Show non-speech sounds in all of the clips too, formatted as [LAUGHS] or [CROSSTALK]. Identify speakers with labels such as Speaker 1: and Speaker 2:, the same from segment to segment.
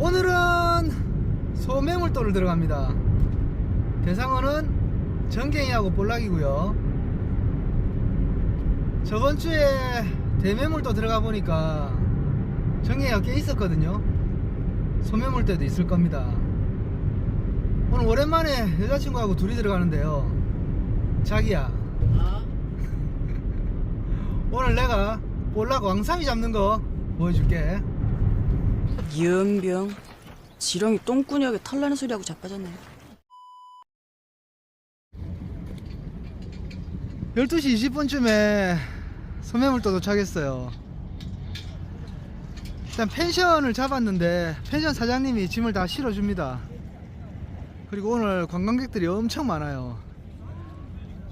Speaker 1: 오늘은 소매물도를 들어갑니다. 대상어는 전갱이하고 볼락이고요. 저번 주에 대매물도 들어가 보니까 전갱이가 꽤 있었거든요. 소매물도도 있을 겁니다. 오늘 오랜만에 여자친구하고 둘이 들어가는데요. 자기야,
Speaker 2: 아, [LAUGHS]
Speaker 1: 오늘 내가 볼락 왕삼이 잡는 거 보여줄게.
Speaker 3: 연병 지렁이 똥꾸니하게 털나는 소리하고 자빠졌네
Speaker 1: 12시 20분쯤에 소매물도 도착했어요. 일단 펜션을 잡았는데 펜션 사장님이 짐을 다 실어줍니다. 그리고 오늘 관광객들이 엄청 많아요.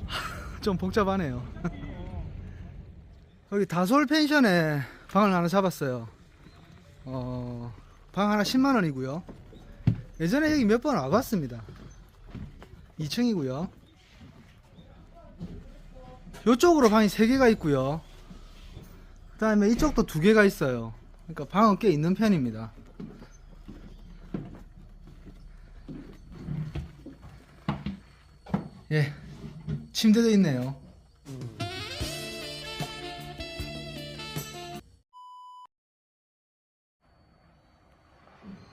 Speaker 1: [LAUGHS] 좀 복잡하네요. [LAUGHS] 여기 다솔 펜션에 방을 하나 잡았어요. 어, 방 하나 10만 원이고요. 예전에 여기 몇 번 와봤습니다. 2층이고요. 이쪽으로 방이 3개가 있고요. 그 다음에 이쪽도 2개가 있어요. 그러니까 방은 꽤 있는 편입니다. 예, 침대도 있네요.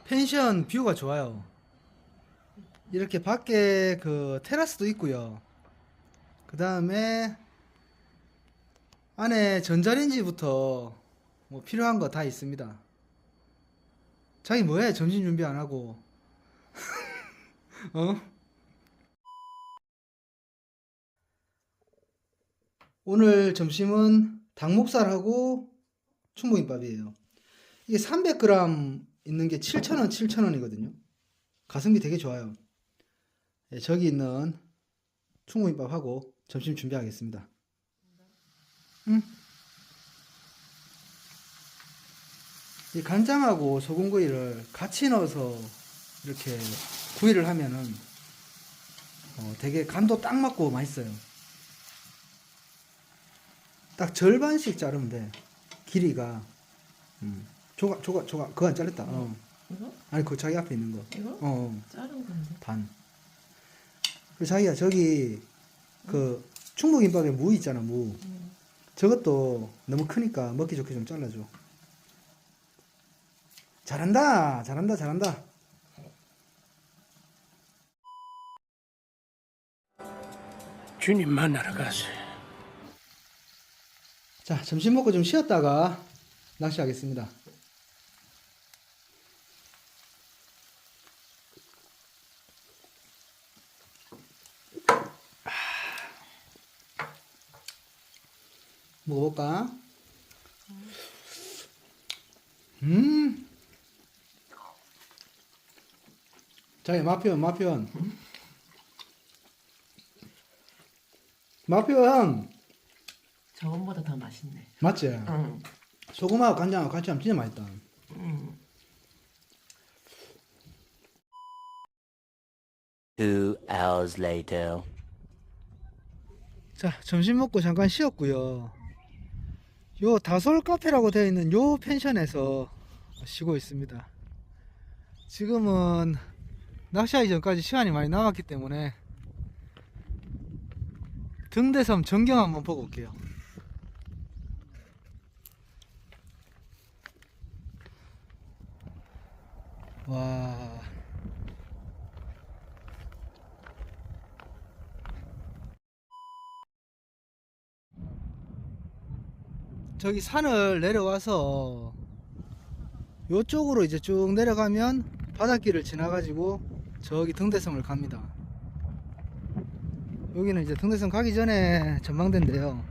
Speaker 1: 펜션 뷰가 좋아요. 이렇게 밖에 그 테라스도 있고요. 그 다음에 안에 전자레인지부터 뭐 필요한 거 다 있습니다. 자기 뭐해? 점심 준비 안 하고. [LAUGHS] 어? 오늘 점심은 닭목살하고 충무김밥이에요. 이게 300g 있는 게 7,000원, 7,000원이거든요. 가성비 되게 좋아요. 예, 저기 있는 충무김밥하고 점심 준비하겠습니다. 응? 이 간장하고 소금구이를 같이 넣어서 이렇게 구이를 하면은 어, 되게 간도 딱 맞고 맛있어요. 딱 절반씩 자르면 돼. 길이가. 음. 조각, 조각, 조각. 그거 안 잘랐다. 어.
Speaker 2: 이거?
Speaker 1: 아니, 그 자기 앞에 있는 거.
Speaker 2: 이거?
Speaker 1: 어, 어.
Speaker 2: 자른 건데.
Speaker 1: 반. 그리고 자기야, 저기, 그, 충무김밥에 무 있잖아, 무.
Speaker 2: 음.
Speaker 1: 저것도 너무 크니까 먹기 좋게 좀 잘라줘. 잘한다, 잘한다, 잘한다.
Speaker 4: 주님 만나러 가세.
Speaker 1: 자, 점심 먹고 좀 쉬었다가 낚시하겠습니다. 먹어볼까? 음. 자기 맛표현, 맛표현. 맛표현.
Speaker 2: 저번보다 더 맛있네.
Speaker 1: 맞지?
Speaker 2: 응.
Speaker 1: 소금하고 간장하고 같이 하면 진짜 맛있다.
Speaker 2: 응.
Speaker 5: Two hours later.
Speaker 1: 자, 점심 먹고 잠깐 쉬었고요. 요 다솔 카페라고 되어 있는 요 펜션에서 쉬고 있습니다. 지금은 낚시하기 전까지 시간이 많이 남았기 때문에 등대섬 전경 한번 보고 올게요. 와. 저기 산을 내려와서 요쪽으로 이제 쭉 내려가면 바닷길을 지나가지고 저기 등대섬을 갑니다. 여기는 이제 등대섬 가기 전에 전망대인데요.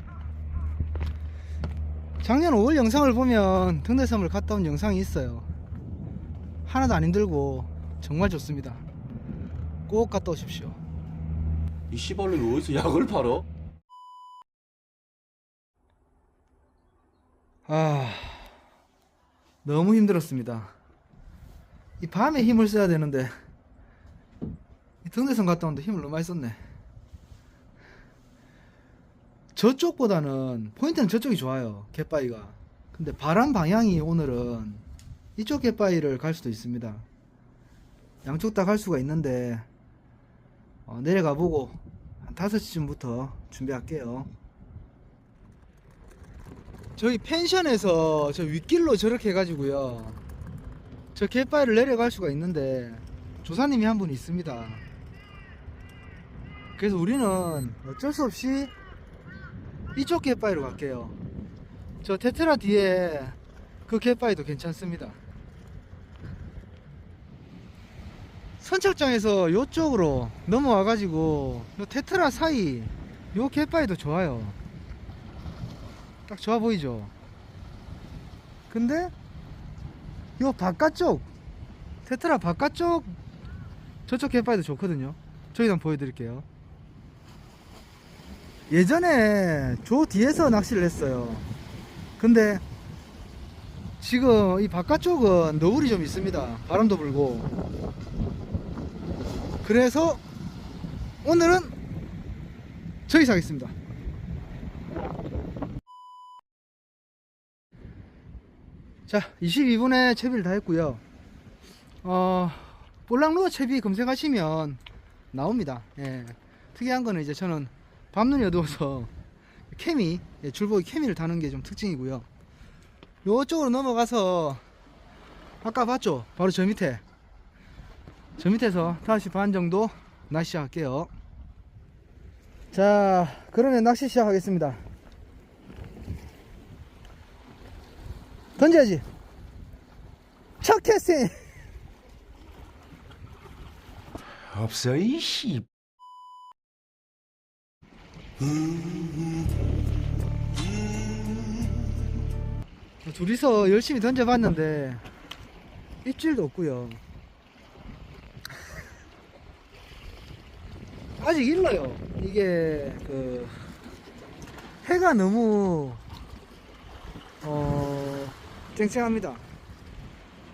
Speaker 1: 작년 5월 영상을 보면 등대섬을 갔다 온 영상이 있어요. 하나도 안 힘들고 정말 좋습니다. 꼭 갔다 오십시오.
Speaker 6: 이 씨발놈이 어디서 약을 팔어?
Speaker 1: 아, 너무 힘들었습니다. 이 밤에 힘을 써야 되는데, 이 등대선 갔다 오는데 힘을 너무 많이 썼네. 저쪽보다는, 포인트는 저쪽이 좋아요. 갯바위가. 근데 바람 방향이 오늘은 이쪽 갯바위를 갈 수도 있습니다. 양쪽 다 갈 수가 있는데 어, 내려가 보고 한 5시쯤부터 준비할게요. 저희 펜션에서 저 윗길로 저렇게 해가지고요. 저 갯바위를 내려갈 수가 있는데 조사님이 한 분 있습니다. 그래서 우리는 어쩔 수 없이 이쪽 갯바위로 갈게요. 저 테트라 뒤에 그 갯바위도 괜찮습니다. 선착장에서 요쪽으로 넘어와가지고 요 테트라 사이 요 갯바위도 좋아요. 딱 좋아 보이죠? 근데 요 바깥쪽 테트라 바깥쪽 저쪽 갯바위도 좋거든요. 저기 한번 보여드릴게요. 예전에 저 뒤에서 낚시를 했어요. 근데 지금 이 바깥쪽은 너울이 좀 있습니다. 바람도 불고. 그래서 오늘은 저기서 하겠습니다. 자, 22분에 채비를 다 했고요. 어, 볼랑루어 채비 검색하시면 나옵니다. 예. 특이한 거는 이제 저는 밤눈이 어두워서 케미, 예, 줄보기 케미를 다는 게 좀 특징이고요. 요쪽으로 넘어가서 아까 봤죠? 바로 저 밑에 저 밑에서 5시 반 정도 낚시 시작할게요. 자, 그러면 낚시 시작하겠습니다. 던져야지. 첫 캐스팅!
Speaker 4: 없어 이씨.
Speaker 1: 둘이서 열심히 던져봤는데 입질도 없고요. 아직 일러요. 이게 그 해가 너무 어 쨍쨍합니다.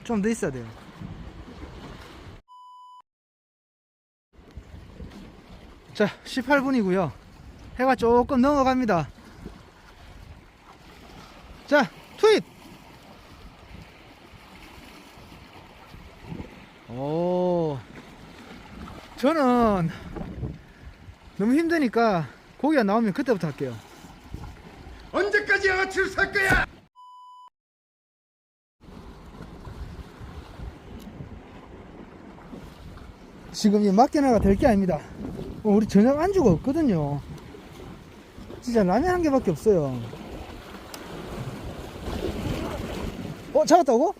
Speaker 1: 좀 더 있어야 돼요. 자, 18분이고요. 해가 조금 넘어갑니다. 자, 투입! 오, 저는 너무 힘드니까 고기가 나오면 그때부터 할게요.
Speaker 4: 언제까지 양아치를 살 거야?
Speaker 1: 지금 이 맡겨놔가 될 게 아닙니다. 어, 우리 저녁 안주가 없거든요. 진짜 라면 한 개밖에 없어요. 어, 잡았다고?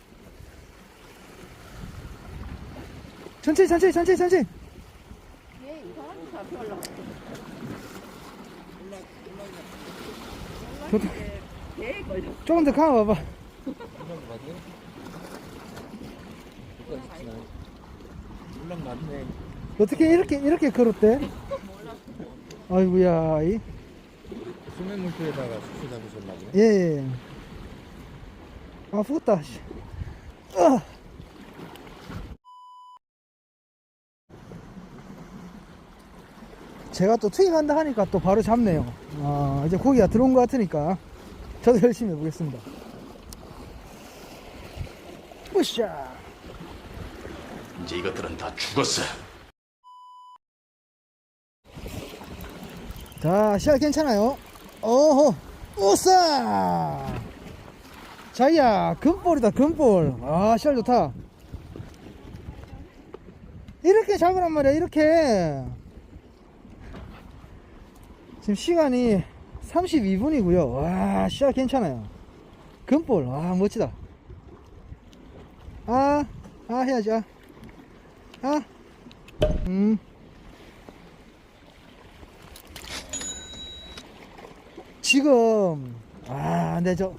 Speaker 1: 천천히, 천천히, 천천히, 천천히. 조금 더 가봐봐. 어떻게 이렇게 이렇게 걸었대? 아이고야, 이.
Speaker 6: 수면 물표에다가 수수 잡으셨나요?
Speaker 1: 예, 예. 아, fu었다, 씨. 아. 제가 또 투입한다 하니까 또 바로 잡네요. 아, 이제 고기가 들어온 것 같으니까 저도 열심히 해보겠습니다. 으쌰.
Speaker 7: 이제 이것들은 다 죽었어.
Speaker 1: 자, 시야 괜찮아요? 어허, 우싸! 자기야, 금볼이다, 금볼. 아, 시야 좋다. 이렇게 잡으란 말이야, 이렇게. 지금 시간이 32분이고요. 와, 시야 괜찮아요. 금볼, 와, 멋지다. 아, 아, 해야지, 아. 아, 음. 지금 아 근데 저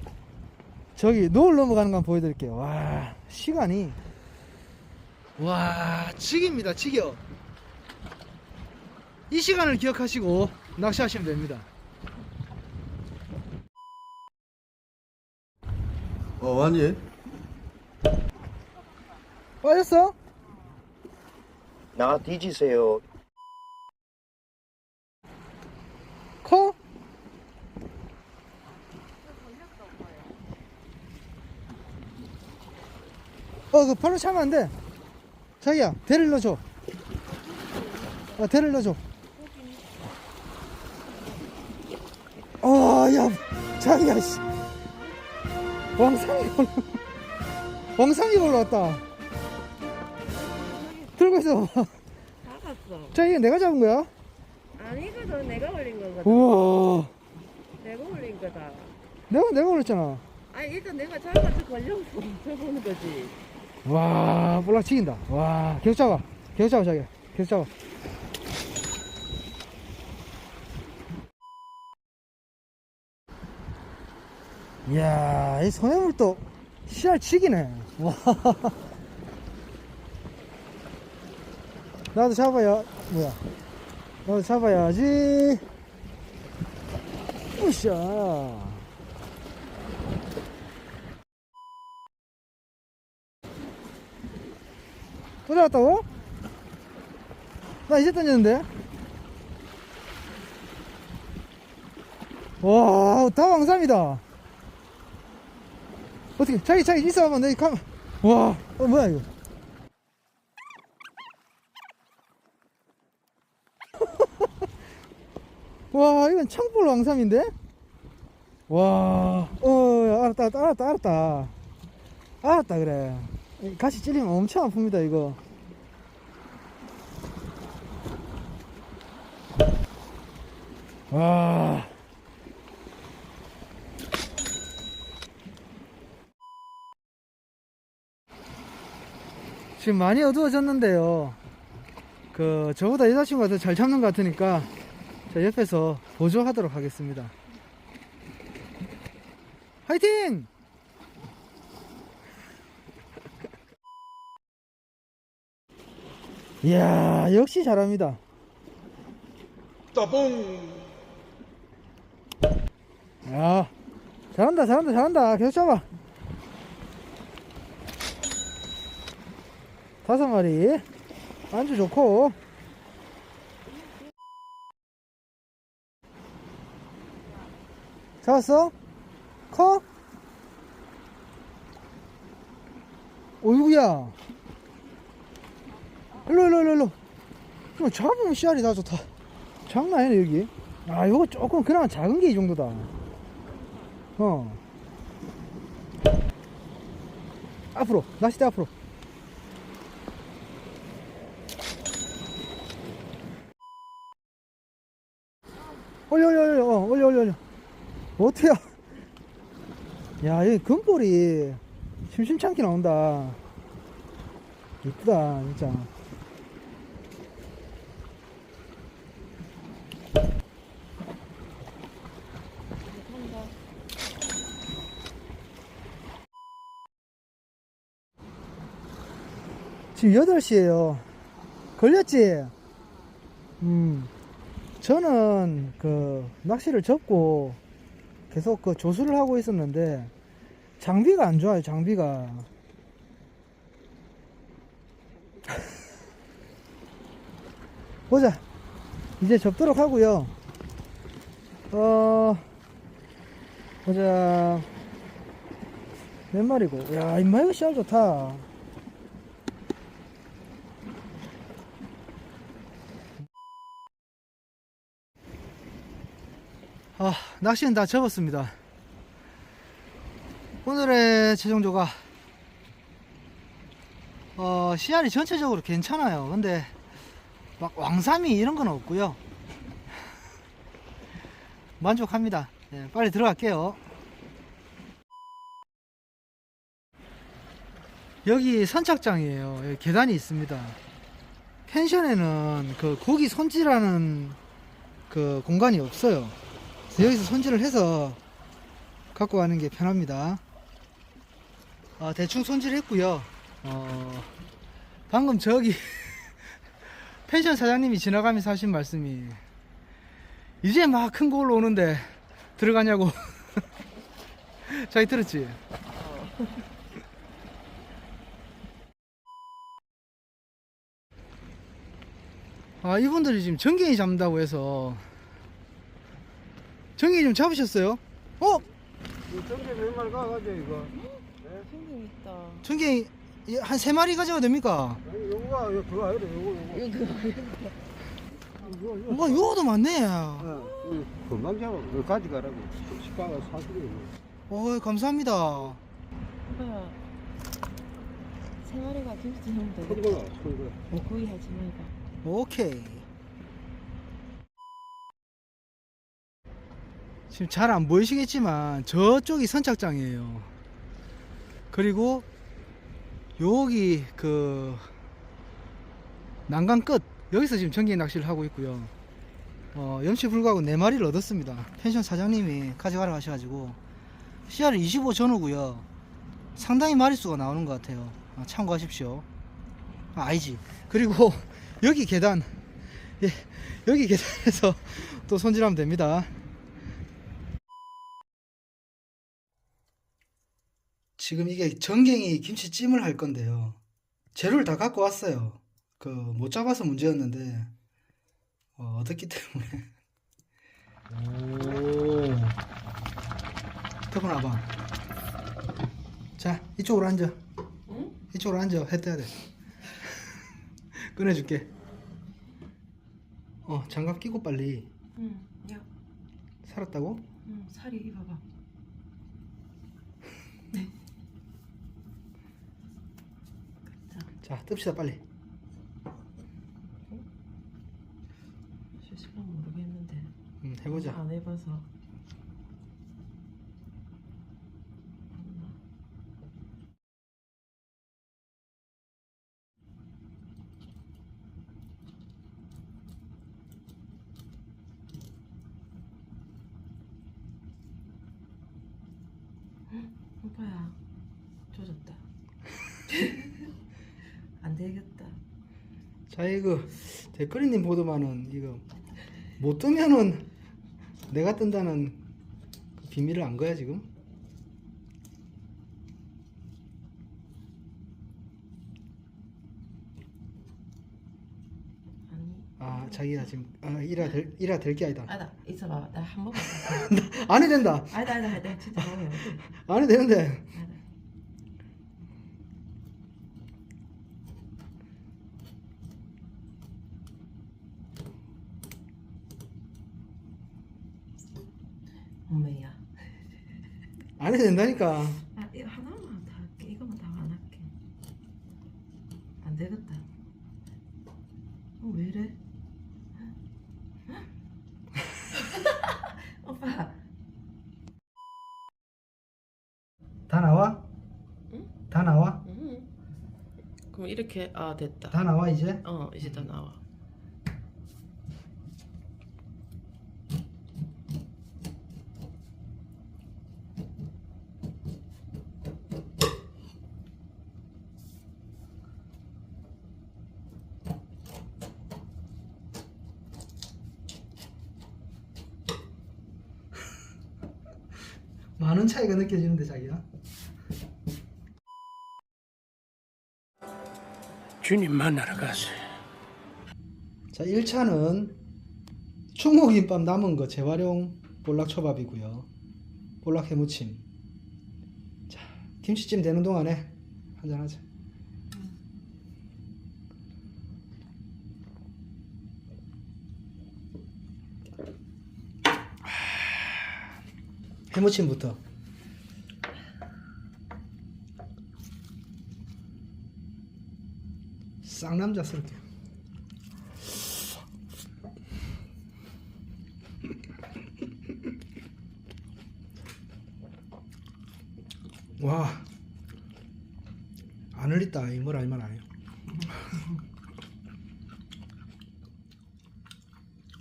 Speaker 1: 저기 노을 넘어가는 건 보여드릴게요 와 시간이 와 지깁니다 지겨 이 시간을 기억하시고 낚시하시면 됩니다
Speaker 6: 어, 왔니?
Speaker 1: 빠졌어?
Speaker 8: 나 뒤지세요.
Speaker 1: 커? 어, 그 발로 차면 안 돼. 자기야, 대를 넣어줘. 어, 대를 넣어줘. 어, 야, 자기야, 씨. 왕상이 올라, [LAUGHS] 왕상이 올라왔다. 들고 있어.
Speaker 9: 잡았어.
Speaker 1: 자기야, 내가 잡은 거야?
Speaker 9: 아니거든. 내가 올린 거거든.
Speaker 1: 우와.
Speaker 9: 내가 올린 거다.
Speaker 1: 내가, 내가 올렸잖아.
Speaker 9: 아니 일단 내가 잡아서 걸려서 [LAUGHS] 쳐보는 거지.
Speaker 1: 와, 볼락 치긴다. 와, 계속 잡아. 계속 잡아, 자기야. 계속 잡아. 이야, 이 소해물도 씨알 치기네. 와. 나도 잡아야, 뭐야. 나도 잡아야지. 으쌰. 또 잡았다고? 나 이제 던졌는데? 와, 다 왕삼이다. 어떻게, 자기, 자기, 있어봐. 내 감, 와, 어, 뭐야, 이거. 와, 이건 창볼 왕삼인데? 와, 어, 알았다, 알았다, 알았다, 알았다. 그래. 이 가시 찔리면 엄청 아픕니다, 이거. 와. 지금 많이 어두워졌는데요. 그, 저보다 여자친구가 더잘 잡는 것 같으니까, 자, 옆에서 보조하도록 하겠습니다. 화이팅! [LAUGHS] 이야, 역시 잘합니다. 야, 잘한다, 잘한다, 잘한다. 계속 잡아. 다섯 마리. 안주 좋고. 잡았어? 커? 어이구야. 일로, 일로, 일로, 일로. 이거 잡으면 씨알이 다 좋다. 장난 아니네, 여기. 아, 요거 조금 그나마 작은 게 이 정도다. 어. 앞으로, 낚싯대 앞으로. 올려, 올려, 올려, 어, 올려, 올려, 올려. 어때요? 야, 이 금볼이 심심찮게 나온다. 이쁘다, 진짜. 지금 8시에요. 걸렸지? 음. 저는 그 낚시를 접고 계속 그 조수를 하고 있었는데 장비가 안 좋아요, 장비가. [LAUGHS] 보자. 이제 접도록 하고요. 어, 보자. 몇 마리고? 야, 임마 이거 씨알 좋다. 아, 낚시는 다 접었습니다. 오늘의 최종조가 어, 씨알이 전체적으로 괜찮아요. 근데 막 왕삼이 이런 건 없고요. [LAUGHS] 만족합니다. 예, 빨리 들어갈게요. 여기 선착장이에요. 여기 계단이 있습니다. 펜션에는 그 고기 손질하는 그 공간이 없어요. 여기서 손질을 해서 갖고 가는 게 편합니다. 아, 대충 손질했고요. 어, 방금 저기 [LAUGHS] 펜션 사장님이 지나가면서 하신 말씀이 이제 막 큰거 올라오는데 들어가냐고. [LAUGHS] 자기 들었지? 아, 이분들이 지금 전갱이 잡는다고 해서 전갱이 좀 잡으셨어요? 어?
Speaker 6: 전개 몇 마리 가가지고 이거.
Speaker 9: 생긴 있다.
Speaker 1: 전갱이 한 세 마리 가져가도 됩니까?
Speaker 6: 요거가 그거 아니래 요거 요거.
Speaker 1: 와 요거도 많네.
Speaker 6: 어, 금방 잡아. 가져가라고. 식가가 사실이
Speaker 1: 어 감사합니다.
Speaker 9: 오빠 세 마리가 김치 넣으면 되겠다.
Speaker 6: 손거가 손거
Speaker 9: 구이 하지 말고.
Speaker 1: 오케이 지금 잘 안 보이시겠지만 저쪽이 선착장이에요. 그리고 여기 그 난간 끝 여기서 지금 전기 낚시를 하고 있고요. 어, 염치 불구하고 4마리를 얻었습니다. 펜션 사장님이 가져가라 하셔가지고. CR 25 전후고요. 상당히 마리수가 나오는 것 같아요. 아, 참고하십시오. 아, 아니지. 그리고 [LAUGHS] 여기 계단. 예, 여기 계단에서 [LAUGHS] 또 손질하면 됩니다 지금 이게 전갱이 김치찜을 할 건데요. 재료를 다 갖고 왔어요. 그 못 잡아서 문제였는데 어, 얻었기 때문에. 오. 태권 와봐. 자 이쪽으로 앉아. 이쪽으로 앉아. 해 떠야 돼. [LAUGHS] 꺼내줄게. 어 장갑 끼고 빨리.
Speaker 2: 응, 야,
Speaker 1: 살았다고?
Speaker 2: 응, 살이 입어봐.
Speaker 1: 자 뜹시다 빨리
Speaker 2: 실수는 모르겠는데.
Speaker 1: 음, 해보자
Speaker 2: 안 해봐서. 오빠야, 조졌다. 안 되겠다.
Speaker 1: 자 이거 댓글이님 보더만은 이거 못 뜨면은 내가 뜬다는 그 비밀을 안 거야 지금?
Speaker 2: 아니.
Speaker 1: 아 자기가 지금 아 이라 될 이라 될 게 아니다
Speaker 2: 아니다, 있어봐. 나 한 번만. [LAUGHS]
Speaker 1: 안해 된다
Speaker 2: 아니다, 아니다, 아니다. 진짜 뭐야.
Speaker 1: 안해 되는데
Speaker 2: 아니다. 엄매야.
Speaker 1: 안해 된다니까
Speaker 2: 아, 이거 하나만 다 할게. 이거만 다 안 할게. 안 되겠다. 어, 왜 이래? [LAUGHS] 오빠.
Speaker 1: 다 나와?
Speaker 2: 응?
Speaker 1: 다 나와?
Speaker 2: 음. 그럼 이렇게 아 됐다.
Speaker 1: 다 나와 이제?
Speaker 2: 어 이제 다 나와.
Speaker 1: 많은 차이가 느껴지는데 자기야?
Speaker 4: 주님 만나러 가세요.
Speaker 1: 자 1차는 충무김밥 남은 거 재활용 볼락초밥이고요. 볼락 해무침. 자 김치찜 되는 동안에 한잔하자 해무침부터 쌍남자스럽게 와, 안 흘렸다. 이뭘 알만 안 해요.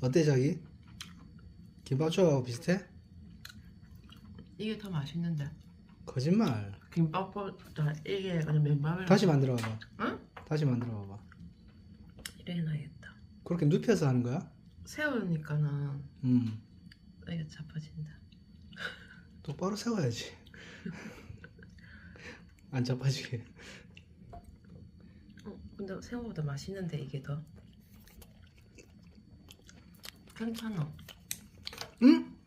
Speaker 1: 어때, 자기? 김밥초하고 비슷해?
Speaker 2: 이게 더 맛있는데.
Speaker 1: 거짓말.
Speaker 2: 김밥보다 이게 그냥 맨밥을
Speaker 1: 다시 만들어 봐봐.
Speaker 2: 응?
Speaker 1: 다시 만들어 봐봐.
Speaker 2: 이래 해놔야겠다.
Speaker 1: 그렇게 눕혀서 하는 거야?
Speaker 2: 세우니까는
Speaker 1: 음.
Speaker 2: 이게 잡아진다.
Speaker 1: 똑바로 세워야지. [LAUGHS] 안 잡아지게.
Speaker 2: 어, 근데 새우보다 맛있는데 이게 더. 괜찮아.
Speaker 1: 응?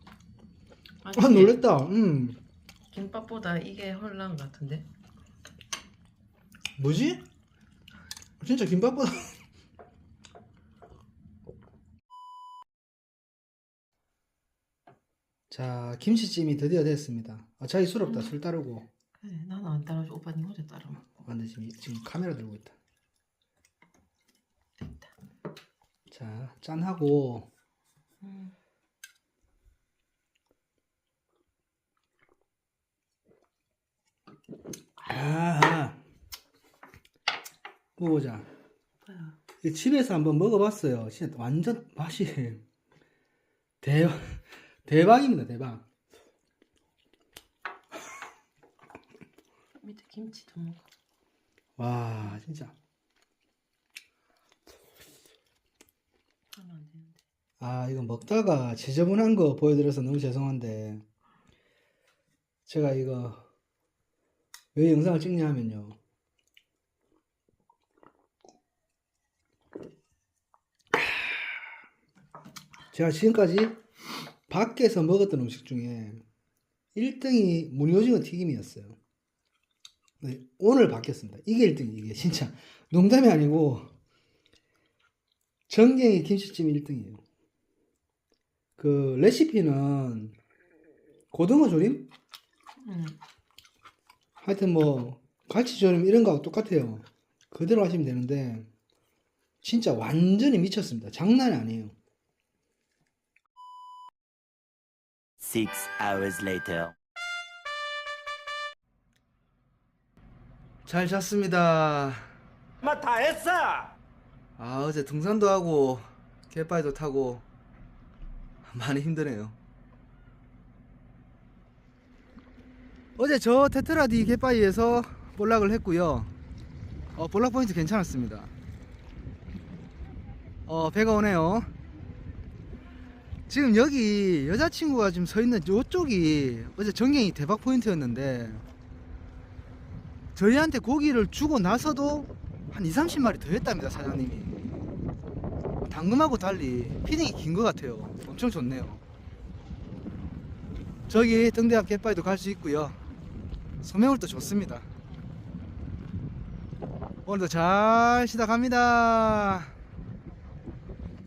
Speaker 2: 맛있지?
Speaker 1: 아, 놀랬다. 음.
Speaker 2: 김밥보다 이게 헐난 것 같은데.
Speaker 1: 뭐지? 진짜 김밥보다 [LAUGHS] 자 김치찜이 드디어 됐습니다 아, 자기 술 없다 술 따르고
Speaker 2: 그래 나는 안 따라줘 오빠 니 혼자 따라 먹고
Speaker 1: 안돼 지금, 지금 카메라 들고 있다
Speaker 2: 됐다
Speaker 1: 자 짠하고
Speaker 2: 음.
Speaker 1: 아 먹어보자. 집에서 한번 먹어봤어요. 진짜 완전 맛이 대박 대박입니다 대박.
Speaker 2: 밑에 김치 좀 먹어.
Speaker 1: 와 진짜. 아 이거 먹다가 지저분한 거 보여드려서 너무 죄송한데 제가 이거 왜 영상을 찍냐 하면요. 제가 지금까지 밖에서 먹었던 음식 중에 1등이 무늬오징어 튀김이었어요. 네, 오늘 바뀌었습니다. 이게 1등이 이게. 진짜. 농담이 아니고 전갱이 김치찜 1등이에요. 그 레시피는 고등어 조림?
Speaker 2: 응
Speaker 1: 하여튼 뭐 갈치 조림 이런 거하고 똑같아요. 그대로 하시면 되는데 진짜 완전히 미쳤습니다. 장난이 아니에요.
Speaker 5: Six hours later.
Speaker 1: 잘 잤습니다.
Speaker 4: 마다 했어.
Speaker 1: 아 어제 등산도 하고 갯바위도 타고 많이 힘드네요. 어제 저 테트라디 갯바위에서 볼락을 했고요. 어, 볼락 포인트 괜찮았습니다. 어 배가 오네요. 지금 여기 여자친구가 지금 서 있는 이쪽이 어제 전갱이 대박 포인트였는데 저희한테 고기를 주고 나서도 한 2, 30마리 더 했답니다 사장님이 당금하고 달리 피딩이 긴 것 같아요 엄청 좋네요 저기 등대앞 갯바위도 갈 수 있고요 소매물도 좋습니다. 오늘도 잘 갑니다